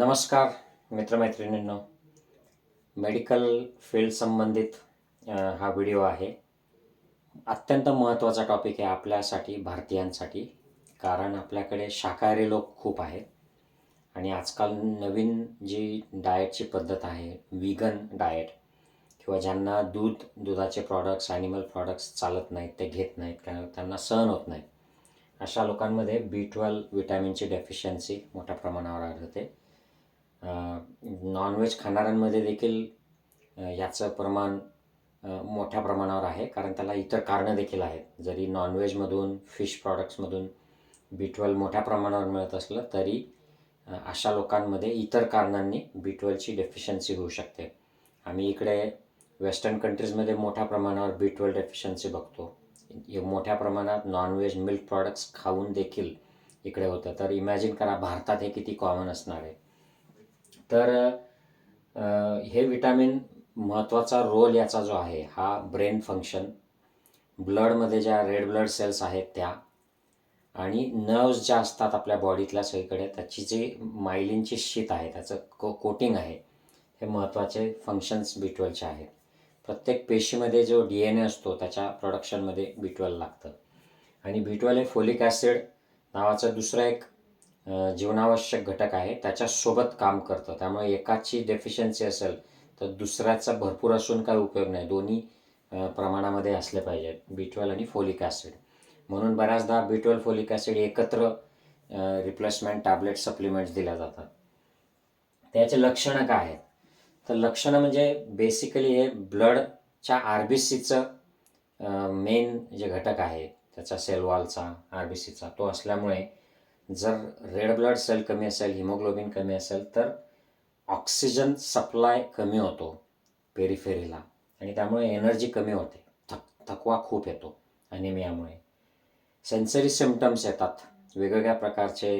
नमस्कार मित्रमैत्रिणींनो. Medical field संबंधित हा व्हिडिओ आहे. अत्यंत महत्त्वाचा टॉपिक आहे आपल्यासाठी भारतीयांसाठी कारण आपल्याकडे शाकाहारी लोक खूप आहेत. आणि आजकाल नवीन जी डाएटची पद्धत आहे विगन डाएट किंवा ज्यांना दूध दुधाचे प्रॉडक्ट्स ॲनिमल प्रॉडक्ट्स चालत नाहीत ते घेत नाहीत कारण त्यांना सहन होत नाही. अशा लोकांमध्ये बी ट्वेल्व विटॅमिनची डेफिशियन्सी मोठ्या प्रमाणावर आढळते. नॉनव्हेज खाणाऱ्यांमध्ये देखील याचं प्रमाण मोठ्या प्रमाणावर आहे. कारण त्याला इतर कारणं देखील आहेत. जरी नॉनव्हेजमधून फिश प्रॉडक्ट्समधून बी ट्वेल्व मोठ्या प्रमाणावर मिळत असलं तरी अशा लोकांमध्ये इतर कारणांनी बी ट्वेल्वची डेफिशियन्सी होऊ शकते. आम्ही इकडे वेस्टर्न कंट्रीजमध्ये मोठ्या प्रमाणावर बी ट्वेल्व डेफिशियन्सी बघतो. मोठ्या प्रमाणात नॉनव्हेज मिल्क प्रॉडक्ट्स खाऊन देखील इकडे होतं. तर इमॅजिन करा भारतात हे किती कॉमन असणार आहे. तर हे विटॅमिन महत्त्वाचा रोल याचा जो आहे हा ब्रेन फंक्शन ब्लडमध्ये ज्या रेड ब्लड सेल्स आहेत त्या आणि नर्व्स ज्या असतात आपल्या बॉडीतल्या सगळीकडे त्याची जी मायलिनची शीत आहे त्याचं को कोटिंग आहे हे महत्त्वाचे फंक्शन्स बी ट्वेल्वचे आहेत. प्रत्येक पेशीमध्ये जो डी एन ए असतो त्याच्या प्रोडक्शनमध्ये बी ट्वेल्व लागतं. आणि बी ट्वेल्व हे फोलिक ॲसिड नावाचं दुसरं एक जीवनावश्यक घटक आहे त्याच्यासोबत काम करतं. त्यामुळे एकाची डेफिशियन्सी असेल तर दुसऱ्याचा भरपूर असून काही उपयोग नाही. दोन्ही प्रमाणामध्ये असले पाहिजेत बी ट्वेल्व आणि फोलिक ॲसिड म्हणून बऱ्याचदा बी ट्वेल्व फोलिक ॲसिड एकत्र रिप्लेसमेंट टॅबलेट सप्लिमेंट्स दिल्या जातात. त्याचे लक्षणं काय आहेत? तर लक्षणं म्हणजे बेसिकली हे ब्लडच्या आर बी सीचं मेन जे घटक आहे त्याचा सेलवॉलचा आर बी सीचा तो असल्यामुळे जर रेड ब्लड सेल कमी असेल हिमोग्लोबिन कमी असेल तर ऑक्सिजन सप्लाय कमी होतो पेरिफेरीला आणि त्यामुळे एनर्जी कमी होते. थक थकवा खूप येतो अनिमियामुळे सेन्सरी सिमटम्स येतात. वेगवेगळ्या प्रकारचे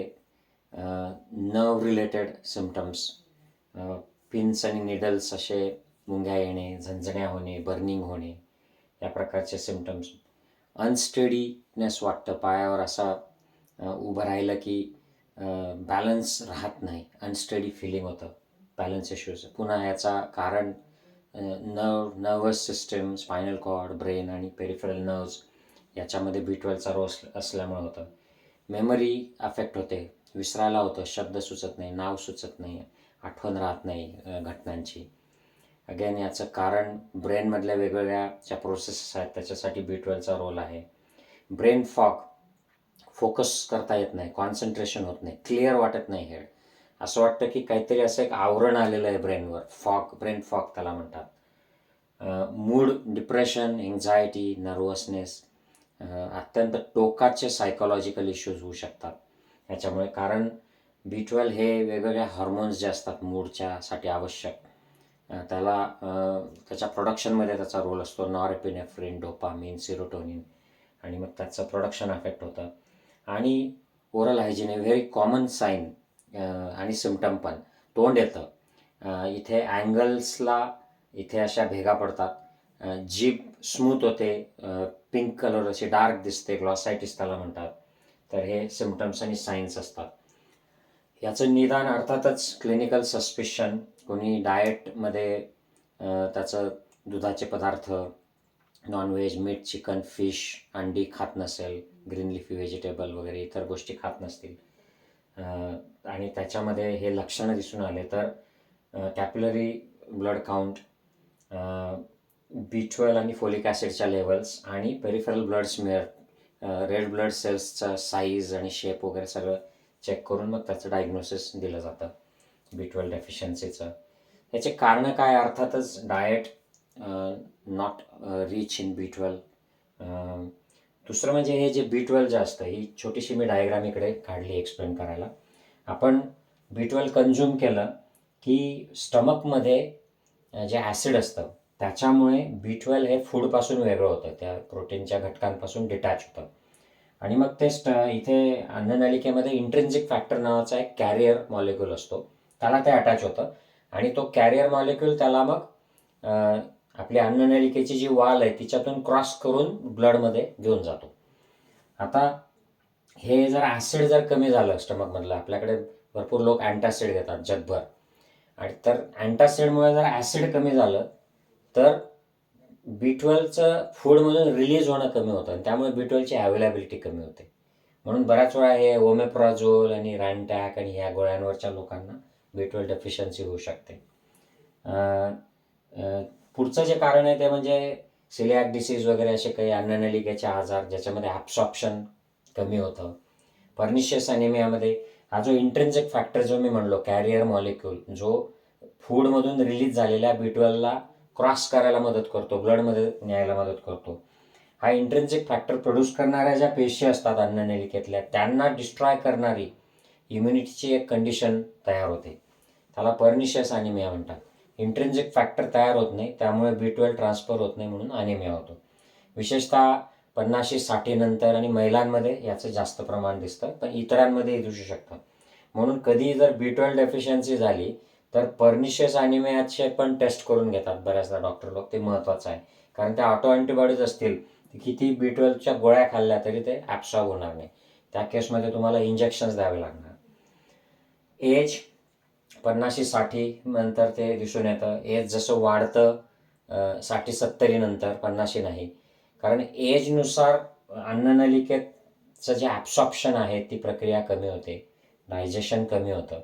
नर्व रिलेटेड सिमटम्स पिन्स आणि निडल्स असे मुंग्या येणे झणझण्या होणे बर्निंग होणे या प्रकारचे सिमटम्स अनस्टेडीनेस वाटतं पायावर असा उभं राहिलं की बॅलन्स राहत नाही. अनस्टडी फिलिंग होतं. बॅलन्स इश्यूज पुन्हा याचा कारण nerve nervous system spinal cord brain आणि पेरिफरल नर्व्स याच्यामध्ये बी ट्वेल्वचा रोल असल्यामुळे होतं. मेमरी अफेक्ट होते. विसरायला होतं. शब्द सुचत नाही. नाव सुचत नाही. आठवण राहत नाही घटनांची. अगेन याचं कारण ब्रेनमधल्या वेगवेगळ्या ज्या प्रोसेसेस आहेत त्याच्यासाठी बी ट्वेल्वचा रोल आहे. ब्रेन फॉग फोकस करता येत नाही कॉन्सन्ट्रेशन होत नाही क्लिअर वाटत नाही हेड असं वाटतं की काहीतरी असं एक आवरण आलेलं आहे ब्रेनवर फॉग ब्रेन फॉग त्याला म्हणतात. मूड डिप्रेशन एन्झायटी नर्वसनेस अत्यंत टोकाचे सायकोलॉजिकल इश्यूज होऊ शकतात. याच्यामुळे कारण बी ट्वेल्व हे वेगवेगळ्या हॉर्मोन्स जे असतात मूडच्यासाठी आवश्यक. त्याला त्याच्या प्रोडक्शनमध्ये त्याचा रोल असतो. नॉरेपिनेफ्रिन डोपामिन सिरोटोनिन आणि मग त्याचं प्रोडक्शन अफेक्ट होतं. आणि ओरल हायजीन हे व्हेरी कॉमन साईन आणि सिमटम पण. तोंड येतं. इथे अँगल्सला इथे अशा भेगा पडतात. जीप स्मूथ होते पिंक कलर असे डार्क दिसते ग्लॉसायटिस त्याला म्हणतात. तर हे सिमटम्स आणि सायन्स असतात. याचं निदान अर्थातच क्लिनिकल सस्पिशन कोणी डाएटमध्ये त्याचं दुधाचे पदार्थ नॉनव्हेज मीठ चिकन फिश अंडी खात नसेल ग्रीन लिफी व्हेजिटेबल वगैरे इतर गोष्टी खात नसतील. आणि त्याच्यामध्ये हे लक्षणं दिसून आले तर capillary blood count B twelve आणि फोलिक ॲसिडच्या लेवल्स आणि peripheral blood smear red blood सेल्सचा साईज आणि शेप वगैरे सगळं चेक करून मग त्याचं डायग्नोसिस दिलं जातं बी ट्वेल्व डेफिशियन्सीचं याचे कारणं काय? अर्थातच diet not rich in B twelve दुसरं म्हणजे हे जे बी ट्वेल्व जे असतं ही छोटीशी मी डायग्राम इकडे काढली एक्सप्लेन करायला. आपण बी ट्वेल्व कन्झ्युम केलं की स्टमकमध्ये जे ॲसिड असतं त्याच्यामुळे बी ट्वेल्व हे फूडपासून वेगळं होतं. त्या प्रोटीनच्या घटकांपासून डिटॅच होतं. आणि मग ते स्ट इथे अन्ननलिकेमध्ये इंट्रेन्झिक फॅक्टर नावाचा एक कॅरियर मॉलिक्यूल असतो. त्याला ते अटॅच होतं. आणि तो कॅरियर मॉलिक्यूल त्याला मग आपली अन्ननलिकेची जी वाल आहे तिच्यातून क्रॉस करून ब्लडमध्ये घेऊन जातो. आता हे जर ॲसिड जर कमी झालं स्टमकमधलं आपल्याकडे भरपूर लोक अँटासिड घेतात जगभर. आणि तर अँटासिडमुळे जर ॲसिड कमी झालं तर बी ट्वेल्वचं फूडमधून रिलीज होणं कमी होतं आणि त्यामुळे बी ट्वेल्वची अवेलेबिलिटी कमी होते. म्हणून बऱ्याच वेळा हे ओमेप्रॉझोल आणि रॅनटॅक आणि ह्या गोळ्यांवरच्या लोकांना बी ट्वेल्व डेफिशियन्सी होऊ शकते. पुढचं जे कारण आहे ते म्हणजे सिलियाक डिसीज वगैरे असे काही अन्ननलिकेचे आजार ज्याच्यामध्ये ॲब्सॉप्शन कमी होतं. पर्निशियस अनिमियामध्ये हा जो इंट्रेन्सिक फॅक्टर जो मी म्हणलो कॅरियर मॉलिक्यूल जो फूडमधून रिलीज झालेल्या बी ट्वेल्वला क्रॉस करायला मदत करतो ब्लडमध्ये न्यायला मदत करतो. हा इंट्रेन्सिक फॅक्टर प्रोड्यूस करणाऱ्या ज्या पेशी असतात अन्ननलिकेतल्या त्यांना डिस्ट्रॉय करणारी इम्युनिटीची एक कंडिशन तयार होते. त्याला पर्निशियस अनिमिया म्हणतात. इंट्रेन्झिक फॅक्टर तयार होत नाही त्यामुळे बी ट्वेल्व ट्रान्सफर होत नाही म्हणून अनिमिया होतो. विशेषतः पन्नाशी साठीनंतर आणि महिलांमध्ये याचं जास्त प्रमाण दिसतं पण इतरांमध्येही दिसू शकतं. म्हणून कधी जर बी ट्वेल्व डेफिशियन्सी झाली तर पर्निशियस अॅनिमियाचे पण टेस्ट करून घेतात बऱ्याचदा डॉक्टर लोक ते महत्त्वाचं आहे. कारण त्या ऑटो अँटीबॉडीज असतील किती बी ट्वेल्वच्या गोळ्या खाल्ल्या तरी ते ॲप्सॉर्ब होणार नाही. त्या केसमध्ये तुम्हाला इंजेक्शन्स द्यावे लागणार. एज पन्नाशी साठी नंतर ते दिसून येतं. एज जसं वाढतं साठी सत्तरी नंतर पन्नाशी नाही. कारण एजनुसार अन्ननलिकेचं जे ॲब्सॉप्शन आहे ती प्रक्रिया कमी होते. डायजेशन कमी होतं.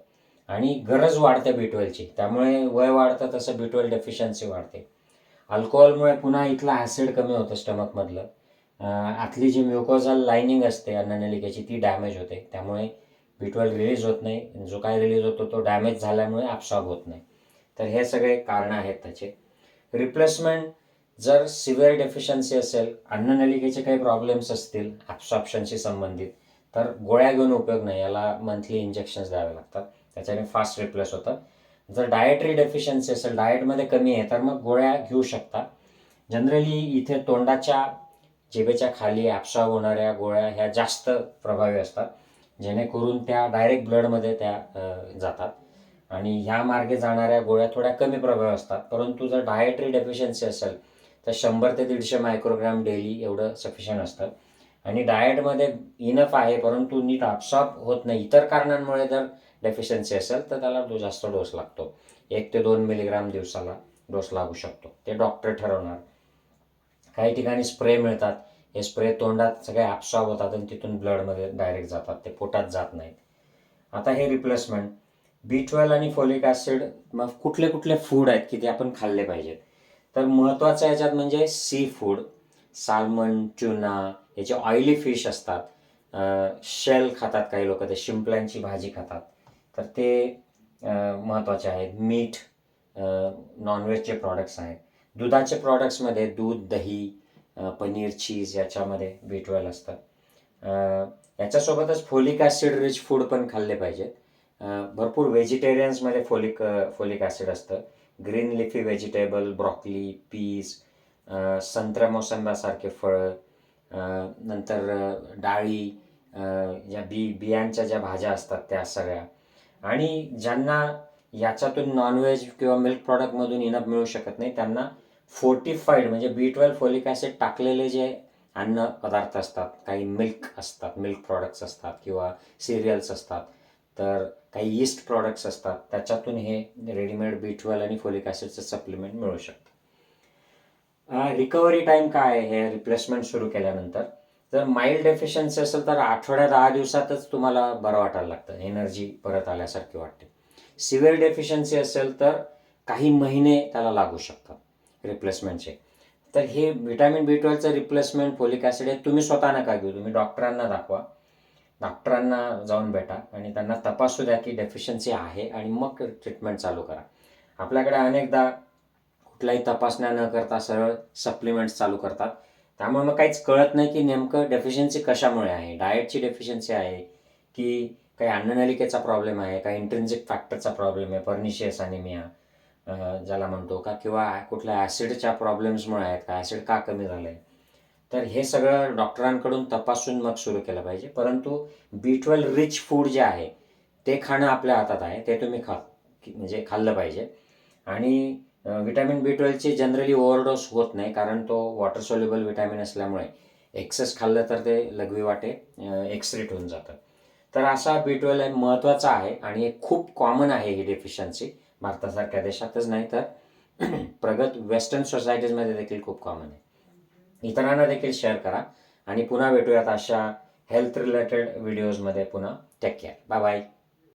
आणि गरज वाढते बी ट्वेल्वची त्यामुळे वय वाढतं तसं बी ट्वेल्व डेफिशियन्सी वाढते. अल्कोहोलमुळे पुन्हा इथलं ॲसिड कमी होतं स्टमकमधलं आतली जी म्युकोझल लायनिंग असते अन्ननलिकेची ती डॅमेज होते. त्यामुळे बी ट्वेल्व रिलीज होत नाही. जो काय रिलीज होतो तो डॅमेज झाल्यामुळे ॲब्सॉर्ब होत नाही. तर हे सगळे कारणं आहेत त्याचे. रिप्लेसमेंट जर सिव्हिअर डेफिशियन्सी असेल अन्ननलिकेचे काही प्रॉब्लेम्स असतील ॲब्सॉप्शनशी संबंधित तर गोळ्या घेऊन उपयोग नाही. याला मंथली इंजेक्शन्स द्यावे लागतात. त्याच्याने फास्ट रिप्लेस होतं. जर डायटरी डेफिशियन्सी असेल डाएटमध्ये कमी आहे तर मग गोळ्या घेऊ शकता. जनरली इथे तोंडाच्या जेबेच्या खाली ॲब्सॉर्ब होणाऱ्या गोळ्या ह्या जास्त प्रभावी असतात. जेणेकरून त्या डायरेक्ट ब्लडमध्ये त्या जातात. आणि ह्या मार्गे जाणाऱ्या गोळ्या थोड्या कमी प्रभाव असतात. परंतु जर डायटरी डेफिशियन्सी असेल तर शंभर ते दीडशे मायक्रोग्रॅम डेली एवढं सफिशियंट असतं. आणि डाएटमध्ये इनफ आहे परंतु नीट ॲब्सॉर्ब होत नाही इतर कारणांमुळे जर डेफिशियन्सी असेल तर त्याला तो जास्त डोस लागतो. एक ते दोन मिलीग्राम दिवसाला डोस लागू शकतो. ते डॉक्टर ठरवणार. काही ठिकाणी स्प्रे मिळतात. हे स्प्रे तोंडात सगळे ॲब्सॉर्ब होतात आणि तिथून ब्लडमध्ये डायरेक्ट जातात. ते पोटात जात नाहीत. आता हे रिप्लेसमेंट बी ट्वेल्व आणि फोलिक ॲसिड मग कुठले कुठले फूड आहेत की ते आपण खाल्ले पाहिजेत? तर महत्त्वाचं याच्यात म्हणजे सी फूड साल्मन ट्युना याचे ऑइली फिश असतात शेल खातात काही लोक ते शिंपल्यांची भाजी खातात. तर ते महत्त्वाचे आहेत. मीठ नॉनव्हेजचे प्रॉडक्ट्स आहेत. दुधाचे प्रॉडक्ट्समध्ये दूध दही पनीर चीज याच्यामध्ये बीटवेल असतं याच्यासोबतच फोलिक ॲसिड रिच फूड पण खाल्ले पाहिजेत. भरपूर व्हेजिटेरियन्समध्ये फोलिक फोलिक ॲसिड असतं. Green leafy vegetable broccoli peas संत्रा मोसंब्यासारखे फळं नंतर डाळी ज्या बी बियांच्या ज्या भाज्या असतात त्या सगळ्या. आणि ज्यांना याच्यातून नॉनव्हेज किंवा मिल्क प्रॉडक्टमधून इनफ मिळू शकत नाही त्यांना फोर्टिफाईड म्हणजे बी ट्वेल्व फोलिक ॲसिड टाकलेले जे अन्न पदार्थ असतात काही मिल्क असतात मिल्क प्रॉडक्ट्स असतात किंवा सिरियल्स असतात तर काही ईस्ट प्रॉडक्ट्स असतात त्याच्यातून हे रेडीमेड बी ट्वेल्व आणि फोलिक ॲसिडचं सप्लिमेंट मिळू शकतं. रिकव्हरी टाईम काय आहे? हे रिप्लेसमेंट सुरू केल्यानंतर. जर माइल्ड डेफिशियन्सी असेल तर आठवड्या दहा दिवसातच तुम्हाला बरं वाटायला लागतं एनर्जी परत आल्यासारखी वाटते. सिव्हिअर डेफिशियन्सी असेल तर काही महिने त्याला लागू शकतात. रिप्लेसमेंटचे तर हे व्हिटॅमिन बी ट्वेल्वचं रिप्लेसमेंट फोलिक ॲसिड हे तुम्ही स्वतः नका घेऊ तुम्ही डॉक्टरांना दाखवा. डॉक्टरांना जाऊन भेटा आणि त्यांना तपासू द्या की डेफिशियन्सी आहे आणि मग ट्रीटमेंट चालू करा. आपल्याकडे अनेकदा कुठल्याही तपासण्या न करता सरळ सप्लिमेंट्स चालू करतात. त्यामुळे मग काहीच कळत नाही की नेमकं डेफिशियन्सी कशामुळे आहे. डाएटची डेफिशियन्सी आहे की काही अन्ननलिकेचा प्रॉब्लेम आहे काही इंट्रेन्सिक फॅक्टरचा प्रॉब्लेम आहे पर्निशियस अनिमिया ज्याला म्हणतो का किंवा कुठल्या ॲसिडच्या प्रॉब्लेम्समुळे आहेत का ॲसिड का कमी झालं आहे तर हे सगळं डॉक्टरांकडून तपासून मग सुरू केलं पाहिजे. परंतु बी ट्वेल्व रिच फूड जे आहे ते खाणं आपल्या हातात आहे ते तुम्ही खा म्हणजे खाल्लं पाहिजे. आणि विटॅमिन बी ट्वेल्वची जनरली ओव्हरडोस होत नाही कारण तो वॉटर सोल्युबल विटॅमिन असल्यामुळे एक्सेस खाल्लं तर ते लघवी वाटे एक्सरेट होऊन जातं. तर असा बी ट्वेल्व महत्त्वाचा आहे आणि खूप कॉमन आहे ही डेफिशियन्सी. भारतासारख्या देशातच नाही तर प्रगत वेस्टर्न सोसायटीजमध्ये देखील खूप कॉमन आहे. इतरांना देखील शेअर करा आणि पुन्हा भेटूयात अशा हेल्थ रिलेटेड व्हिडिओजमध्ये पुन्हा. Take care bye bye